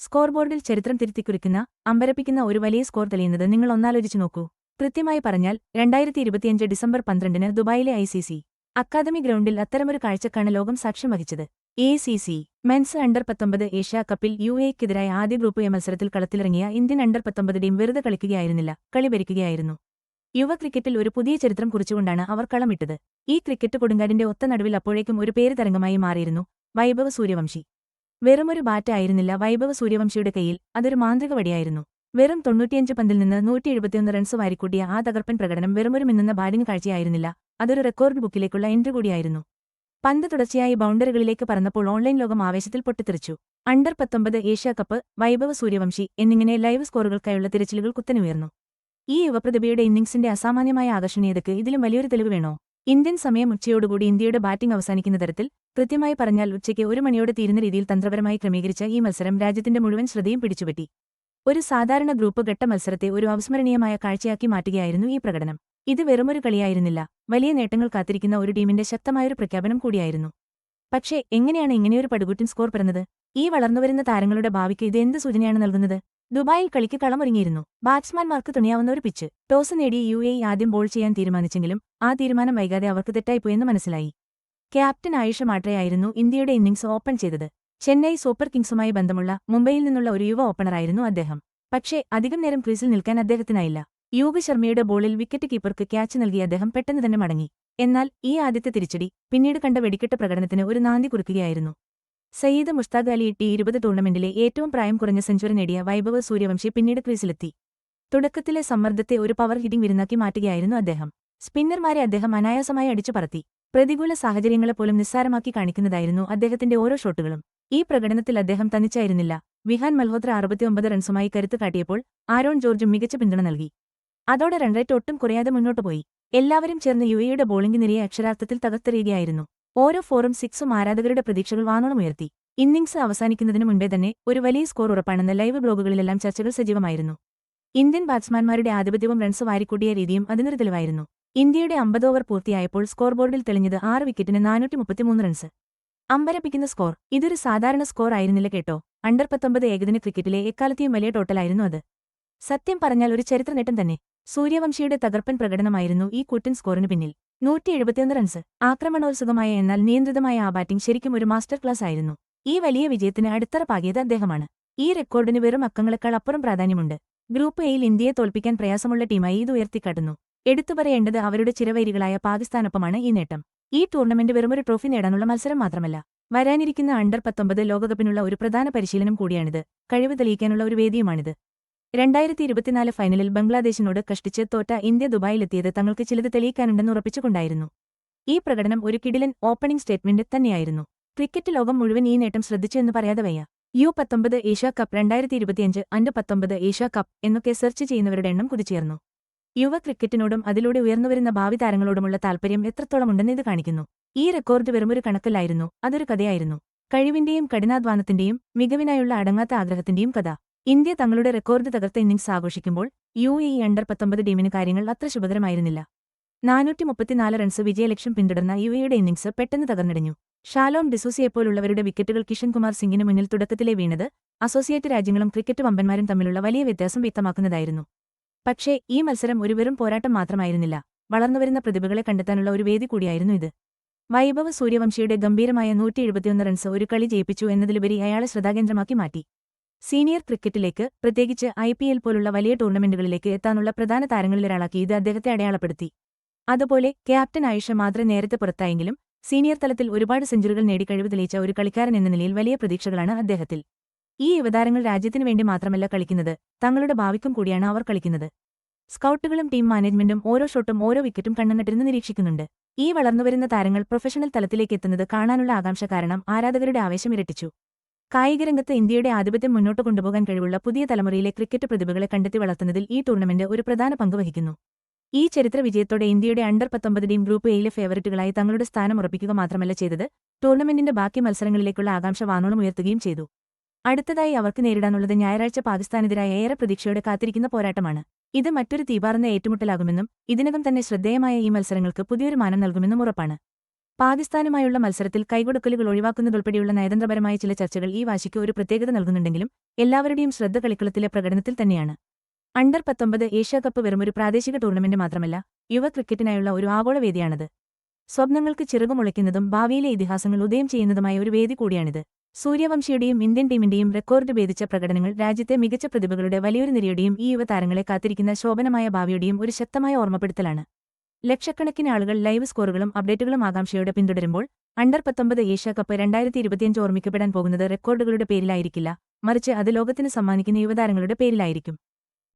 Score ബോർഡിൽ ചരിത്രം തിരുത്തിക്കുറിക്കുന്ന അമ്പരപ്പിക്കുന്ന ഒരു വലിയ സ്കോർ തെളിയുന്നത് നിങ്ങൾ ഒന്നാലോചിച്ചു നോക്കൂ. കൃത്യമായി പറഞ്ഞാൽ രണ്ടായിരത്തി ഇരുപത്തിയഞ്ച് ഡിസംബർ പന്ത്രണ്ടിന് ദുബായിലെ ഐ സി സി അക്കാദമി ഗ്രൗണ്ടിൽ അത്തരമൊരു കാഴ്ചക്കാണ് ലോകം സാക്ഷ്യം വഹിച്ചത്. A C C men's under പത്തൊമ്പത് ഏഷ്യാ കപ്പിൽ യു എക്കെതിരായ ആദ്യ ഗ്രൂപ്പ് എ മത്സരത്തിൽ കളത്തിലിറങ്ങിയ ഇന്ത്യൻ അണ്ടർ പത്തൊമ്പത് ടീം വെറുതെ കളിക്കുകയായിരുന്നില്ല കളി ഭരിക്കുകയായിരുന്നു. യുവ ക്രിക്കറ്റിൽ ഒരു പുതിയ ചരിത്രം കുറിച്ചുകൊണ്ടാണ് അവർ കളമിട്ടത്. ഈ ക്രിക്കറ്റ് കൊടുങ്കാടിന്റെ ഒത്ത നടുവിൽ അപ്പോഴേക്കും ഒരു പേര് തരംഗമായി മാറിയിരുന്നു വൈഭവ സൂര്യവംശി. വെറുമൊരു ബാറ്റായിരുന്നില്ല വൈഭവ സൂര്യവംശിയുടെ കയ്യിൽ. അതൊരു മാന്ത്രിക വടിയായിരുന്നു വെറും തൊണ്ണൂറ്റിയഞ്ച് പന്തിൽ നിന്ന് നൂറ്റി എഴുപത്തിയൊന്ന് റൺസ് വാരിക്കൂട്ടിയ ആ തകർപ്പൻ പ്രകടനം വെറുമൊരു മിന്നുന്ന ബാറ്റിംഗ് കാഴ്ചയായിരുന്നില്ല. അതൊരു റെക്കോർഡ് ബുക്കിലേക്കുള്ള എൻട്രി കൂടിയായിരുന്നു. പന്ത് തുടർച്ചയായി ബൗണ്ടറികളിലേക്ക് പറന്നപ്പോൾ ഓൺലൈൻ ലോകം ആവേശത്തിൽ പൊട്ടിത്തെറിച്ചു. അണ്ടർ പത്തൊമ്പത് ഏഷ്യാ കപ്പ് വൈഭവ സൂര്യവംശി എന്നിങ്ങനെ ലൈവ് സ്കോറുകൾക്കായുള്ള തിരച്ചിലുകൾ കുത്തനുയർന്നു ഈ യുവപ്രതിഭയുടെ ഇന്നിംഗ്സിന്റെ അസാമാന്യമായ ആകർഷണീയതയ്ക്ക് ഇതിലും വലിയൊരു തെളിവ് വേണോ? ഇന്ത്യൻ സമയം ഉച്ചയോടുകൂടി ഇന്ത്യയുടെ ബാറ്റിംഗ് അവസാനിക്കുന്ന തരത്തിൽ കൃത്യമായി പറഞ്ഞാൽ ഉച്ചയ്ക്ക് ഒരു മണിയോടെ തീരുന്ന രീതിയിൽ തന്ത്രപരമായി ക്രമീകരിച്ച ഈ മത്സരം രാജ്യത്തിന്റെ മുഴുവൻ ശ്രദ്ധയും പിടിച്ചുപറ്റി. ഒരു സാധാരണ ഗ്രൂപ്പ് ഘട്ട മത്സരത്തെ ഒരു അവസ്മരണീയമായ കാഴ്ചയാക്കി മാറ്റുകയായിരുന്നു ഈ പ്രകടനം. ഇത് വെറുമൊരു കളിയായിരുന്നില്ല. വലിയ നേട്ടങ്ങൾ കാത്തിരിക്കുന്ന ഒരു ടീമിന്റെ ശക്തമായൊരു പ്രഖ്യാപനം കൂടിയായിരുന്നു. പക്ഷേ എങ്ങനെയാണ് ഇങ്ങനെയൊരു പടുകുറ്റൻ സ്കോർ പിറന്നത്? ഈ വളർന്നുവരുന്ന താരങ്ങളുടെ ഭാവിക്ക് ഇത് എന്ത് സൂചനയാണ് നൽകുന്നത്? ദുബായിൽ കളിക്ക് കളമൊരുങ്ങിയിരുന്നു. ബാറ്റ്സ്മാൻമാർക്ക് തുണിയാവുന്ന ഒരു പിച്ച് ടോസ് നേടി യു ആദ്യം ബോൾ ചെയ്യാൻ തീരുമാനിച്ചെങ്കിലും ആ തീരുമാനം വൈകാതെ അവർക്ക് തെറ്റായിപ്പോയെന്ന് മനസ്സിലായി. ക്യാപ്റ്റൻ ആയിഷ മാട്രയായിരുന്നു ഇന്ത്യയുടെ ഇന്നിംഗ്സ് ഓപ്പൺ ചെയ്തത്. ചെന്നൈ സൂപ്പർ കിങ്സുമായി ബന്ധമുള്ള മുംബൈയിൽ നിന്നുള്ള ഒരു യുവ ഓപ്പണറായിരുന്നു അദ്ദേഹം. പക്ഷേ അധികം നേരം ക്രീസിൽ നിൽക്കാൻ അദ്ദേഹത്തിനായില്ല. യോഗ ശർമ്മയുടെ ബോളിൽ വിക്കറ്റ് കീപ്പർക്ക് ക്യാച്ച് നൽകിയ അദ്ദേഹം പെട്ടെന്ന് തന്നെ മടങ്ങി. എന്നാൽ ഈ ആദ്യത്തെ തിരിച്ചടി പിന്നീട് കണ്ട വെടിക്കെട്ട് പ്രകടനത്തിന് ഒരു നാന്തി കുറിക്കുകയായിരുന്നു. സയ്യിദ് മുസ്താഖ് അലി ടി ഇരുപത് ടൂർണമെന്റിലെ ഏറ്റവും പ്രായം കുറഞ്ഞ സെഞ്ചുറി നേടിയ വൈഭവ് സൂര്യവംശി പിന്നീട് ക്രീസിലെത്തി. തുടക്കത്തിലെ സമ്മർദ്ദത്തെ ഒരു പവർ ഹിറ്റിംഗ് വിരുന്നാക്കി മാറ്റുകയായിരുന്നു അദ്ദേഹം. സ്പിന്നർമാരെ അദ്ദേഹം അനായാസമായി അടിച്ചു പറത്തി. പ്രതികൂല സാഹചര്യങ്ങളെപ്പോലും നിസ്സാരമാക്കി കാണിക്കുന്നതായിരുന്നു അദ്ദേഹത്തിന്റെ ഓരോ ഷോട്ടുകളും. ഈ പ്രകടനത്തിൽ അദ്ദേഹം തനിച്ചായിരുന്നില്ല. വിഹാൻ മൽഹോത്ര അറുപത്തിയൊമ്പത് റൺസുമായി കരുത്ത് കാട്ടിയപ്പോൾ ആരോൺ ജോർജും മികച്ച പിന്തുണ നൽകി. അതോടെ റൺറേറ്റ് ഒട്ടും കുറയാതെ മുന്നോട്ടു പോയി. എല്ലാവരും ചേർന്ന് യു എയുടെ ബോളിംഗ് നിരയെ അക്ഷരാർത്ഥത്തിൽ തകർത്തെറിയുകയായിരുന്നു ഓരോ ഫോറും സിക്സും ആരാധകരുടെ പ്രതീക്ഷകൾ വാനോളമുയർത്തി ഇന്നിംഗ്സ് അവസാനിക്കുന്നതിന് മുൻപേ തന്നെ ഒരു വലിയ സ്കോർ ഉറപ്പാണെന്ന ലൈവ് ബ്ലോഗുകളിലെല്ലാം ചർച്ചകൾ സജീവമായിരുന്നു. ഇന്ത്യൻ ബാറ്റ്സ്മാൻമാരുടെ ആധിപത്യവും റൺസ് വാരിക്കൂട്ടിയ രീതിയും അതിനൊരു തെളിവായിരുന്നു. ഇന്ത്യയുടെ അമ്പത് ഓവർ പൂർത്തിയായപ്പോൾ സ്കോർ ബോർഡിൽ തെളിഞ്ഞത് ആറ് വിക്കറ്റിന് നാനൂറ്റി മുപ്പത്തിമൂന്ന് റൺസ്. അമ്പരപ്പിക്കുന്ന സ്കോർ. ഇതൊരു സാധാരണ സ്കോർ ആയിരുന്നില്ല കേട്ടോ. അണ്ടർ പത്തൊമ്പത് ഏകദിന ക്രിക്കറ്റിലെ എക്കാലത്തെയും വലിയ ടോട്ടലായിരുന്നു അത്. സത്യം പറഞ്ഞാൽ ഒരു ചരിത്ര നേട്ടം തന്നെ. സൂര്യവംശിയുടെ തകർപ്പൻ പ്രകടനമായിരുന്നു ഈ കൂറ്റൻ സ്കോറിന് പിന്നിൽ. നൂറ്റി എഴുപത്തിയൊന്ന് റൺസ്. ആക്രമണോത്സുകമായ എന്നാൽ നിയന്ത്രിതമായ ആ ബാറ്റിംഗ് ശരിക്കും ഒരു മാസ്റ്റർ ക്ലാസ് ആയിരുന്നു. ഈ വലിയ വിജയത്തിന് അടിത്തറ പാകിയത് അദ്ദേഹമാണ്. ഈ റെക്കോർഡിന് വെറും അക്കങ്ങളെക്കാൾ അപ്പുറം പ്രാധാന്യമുണ്ട്. ഗ്രൂപ്പ് എയിൽ ഇന്ത്യയെ തോൽപ്പിക്കാൻ പ്രയാസമുള്ള ടീമായി ഇത് ഉയർത്തിക്കാട്ടുന്നു. എടുത്തു പറയേണ്ടത് അവരുടെ ചിരവൈരികളായ പാകിസ്ഥാനൊപ്പമാണ് ഈ നേട്ടം. ഈ ടൂർണമെന്റ് വെറുമൊരു ട്രോഫി നേടാനുള്ള മത്സരം മാത്രമല്ല വരാനിരിക്കുന്ന അണ്ടർ പത്തൊമ്പത് ലോകകപ്പിനുള്ള ഒരു പ്രധാന പരിശീലനം കൂടിയാണിത്. കഴിവ് തെളിയിക്കാനുള്ള ഒരു വേദിയുമാണിത്. രണ്ടായിരത്തി ഇരുപത്തിനാല് ഫൈനലിൽ ബംഗ്ലാദേശിനോട് കഷ്ടിച്ച് തോറ്റ ഇന്ത്യ ദുബായിലെത്തിയത് തങ്ങൾക്ക് ചിലത് തെളിയിക്കാനുണ്ടെന്ന് ഉറപ്പിച്ചുകൊണ്ടായിരുന്നു. ഈ പ്രകടനം ഒരു കിടിലൻ ഓപ്പണിംഗ് സ്റ്റേറ്റ്മെന്റ് തന്നെയായിരുന്നു. ക്രിക്കറ്റ് ലോകം മുഴുവൻ ഈ നേട്ടം ശ്രദ്ധിച്ചു എന്ന് പറയാതെ വയ്യ. യു പത്തൊമ്പത് ഏഷ്യാ കപ്പ് രണ്ടായിരത്തി ഇരുപത്തിയഞ്ച് അൻഡ് പത്തൊമ്പത് ഏഷ്യാ കപ്പ് എന്നൊക്കെ സെർച്ച് ചെയ്യുന്നവരുടെ എണ്ണം കുതിച്ചുയർന്നു. യുവ ക്രിക്കറ്റിനോടും അതിലൂടെ ഉയർന്നുവരുന്ന ഭാവി താരങ്ങളോടുമുള്ള താൽപര്യം എത്രത്തോളമുണ്ടെന്ന് ഇത് കാണിക്കുന്നു. ഈ റെക്കോർഡ് വെറുമൊരു കണക്കല്ലായിരുന്നു അതൊരു കഥയായിരുന്നു. കഴിവിന്റെയും കഠിനാധ്വാനത്തിന്റെയും മികവിനായുള്ള അടങ്ങാത്ത ആഗ്രഹത്തിന്റെയും കഥ. ഇന്ത്യ തങ്ങളുടെ റെക്കോർഡ് തകർത്ത ഇന്നിംഗ്സ് ആഘോഷിക്കുമ്പോൾ യു എ അണ്ടർ പത്തൊമ്പത് ടീമിന് കാര്യങ്ങൾ അത്ര ശുഭകരമായിരുന്നില്ല. നാനൂറ്റി മുപ്പത്തിനാല് റൺസ് വിജയലക്ഷ്യം പിന്തുടർന്ന യു എയുടെ ഇന്നിംഗ്സ് പെട്ടെന്ന് തകർന്നടിഞ്ഞു. ഷാലോം ഡിസൂസിയെപ്പോലുള്ളവരുടെ വിക്കറ്റുകൾ കിഷൻ കുമാർ സിംഗിന് മുന്നിൽ തുടക്കത്തിലെ വീണത് അസോസിയേറ്റ് രാജ്യങ്ങളും ക്രിക്കറ്റ് വമ്പന്മാരും തമ്മിലുള്ള വലിയ വ്യത്യാസം വ്യക്തമാക്കുന്നതായിരുന്നു. പക്ഷേ ഈ മത്സരം ഒരു വെറും പോരാട്ടം മാത്രമായിരുന്നില്ല. വളർന്നുവരുന്ന പ്രതിഭകളെ കണ്ടെത്താനുള്ള ഒരു വേദി കൂടിയായിരുന്നു ഇത്. വൈഭവ സൂര്യവംശിയുടെ ഗംഭീരമായ നൂറ്റി എഴുപത്തിയൊന്ന് റൺസ് ഒരു കളി ജയിപ്പിച്ചു എന്നതിലുപരി അയാളെ ശ്രദ്ധാകേന്ദ്രമാക്കി മാറ്റി. സീനിയർ ക്രിക്കറ്റിലേക്ക് പ്രത്യേകിച്ച് ഐ പി എൽ പോലുള്ള വലിയ ടൂർണമെന്റുകളിലേക്ക് എത്താനുള്ള പ്രധാന താരങ്ങളിലൊരാളാക്കി ഇത് അദ്ദേഹത്തെ അടയാളപ്പെടുത്തി. അതുപോലെ ക്യാപ്റ്റൻ ആയിഷ മാത്രം നേരത്തെ പുറത്തായെങ്കിലും സീനിയർ തലത്തിൽ ഒരുപാട് സെഞ്ചുറികൾ നേടി കഴിവ് തെളിയിച്ച ഒരു കളിക്കാരൻ എന്ന നിലയിൽ വലിയ പ്രതീക്ഷകളാണ് അദ്ദേഹത്തിൽ. ഈ യുവതാരങ്ങൾ രാജ്യത്തിനു വേണ്ടി മാത്രമല്ല കളിക്കുന്നത്. തങ്ങളുടെ ഭാവിക്കും കൂടിയാണ് അവർ കളിക്കുന്നത്. സ്കൗട്ടുകളും ടീം മാനേജ്മെന്റും ഓരോ ഷോട്ടും ഓരോ വിക്കറ്റും കണ്ണനട്ടിരുന്ന് നിരീക്ഷിക്കുന്നുണ്ട്. ഈ വളർന്നുവരുന്ന താരങ്ങൾ പ്രൊഫഷണൽ തലത്തിലേക്ക് എത്തുന്നത് കാണാനുള്ള ആകാംക്ഷ കാരണം ആരാധകരുടെ ആവേശം ഇരട്ടിച്ചു. കായികരംഗത്ത് ഇന്ത്യയുടെ ആധിപത്യം മുന്നോട്ട് കൊണ്ടുപോകാൻ കഴിവുള്ള പുതിയ തലമുറയിലെ ക്രിക്കറ്റ് പ്രതിഭകളെ കണ്ടെത്തി വളർത്തുന്നതിൽ ഈ ടൂർണമെന്റ് ഒരു പ്രധാന പങ്ക് വഹിക്കുന്നു. ഈ ചരിത്ര വിജയത്തോടെ ഇന്ത്യയുടെ അണ്ടർ പത്തൊമ്പത് ടീം ഗ്രൂപ്പ് എയിലെ ഫേവറിറ്റുകളായി തങ്ങളുടെ സ്ഥാനം ഉറപ്പിക്കുക മാത്രമല്ല ചെയ്തത്. ടൂർണമെന്റിന്റെ ബാക്കി മത്സരങ്ങളിലേക്കുള്ള ആകാംക്ഷ വാനോളം ഉയർത്തുകയും ചെയ്തു. അടുത്തതായി അവർക്ക് നേരിടാനുള്ളത് ഞായറാഴ്ച പാകിസ്ഥാനെതിരായ ഏറെ പ്രതീക്ഷയോടെ കാത്തിരിക്കുന്ന പോരാട്ടമാണ്. ഇത് മറ്റൊരു തീപാറുന്ന ഏറ്റുമുട്ടലാകുമെന്നും ഇതിനകം തന്നെ ശ്രദ്ധേയമായ ഈ മത്സരങ്ങൾക്ക് പുതിയൊരു മാനം നൽകുമെന്നും ഉറപ്പാണ്. പാകിസ്ഥാനുമായുള്ള മത്സരത്തിൽ കൈകൊടുക്കലുകൾ ഒഴിവാക്കുന്നതുൾപ്പെടെയുള്ള നയതന്ത്രപരമായ ചില ചർച്ചകൾ ഈ വാശിക്ക് ഒരു പ്രത്യേകത നൽകുന്നുണ്ടെങ്കിലും എല്ലാവരുടെയും ശ്രദ്ധ കളിക്കളത്തിലെ പ്രകടനത്തിൽ തന്നെയാണ്. അണ്ടർ പത്തൊമ്പത് ഏഷ്യാകപ്പ് വെറുമൊരു പ്രാദേശിക ടൂർണമെന്റ് മാത്രമല്ല യുവ ക്രിക്കറ്റിനായുള്ള ഒരു ആഗോള വേദിയാണത്. സ്വപ്നങ്ങൾക്ക് ചിറകുമുളയ്ക്കുന്നതും ഭാവിയിലെ ഇതിഹാസങ്ങൾ ഉദയം ചെയ്യുന്നതുമായ ഒരു വേദി കൂടിയാണിത്. സൂര്യവംശിയുടെയും ഇന്ത്യൻ ടീമിന്റെയും റെക്കോർഡ് ഭേദിച്ച പ്രകടനങ്ങൾ രാജ്യത്തെ മികച്ച പ്രതിഭകളുടെ വലിയൊരു നിരയുടെയും ഈ യുവതാരങ്ങളെ കാത്തിരിക്കുന്ന ശോഭനമായ ഭാവിയുടെയും ഒരു ശക്തമായ ഓർമ്മപ്പെടുത്തലാണ്. ലക്ഷക്കണക്കിന് ആളുകൾ ലൈവ് സ്കോറുകളും അപ്ഡേറ്റുകളും ആകാംക്ഷയോടെ പിന്തുടരുമ്പോൾ അണ്ടർ പത്തൊമ്പത് ഏഷ്യാകപ്പ് രണ്ടായിരത്തി ഇരുപത്തിയഞ്ച് ഓർമ്മിക്കപ്പെടാൻ പോകുന്നത് റെക്കോർഡുകളുടെ പേരിലായിരിക്കില്ല. മറിച്ച് അത് ലോകത്തിന് സമ്മാനിക്കുന്ന യുവതാരങ്ങളുടെ പേരിലായിരിക്കും.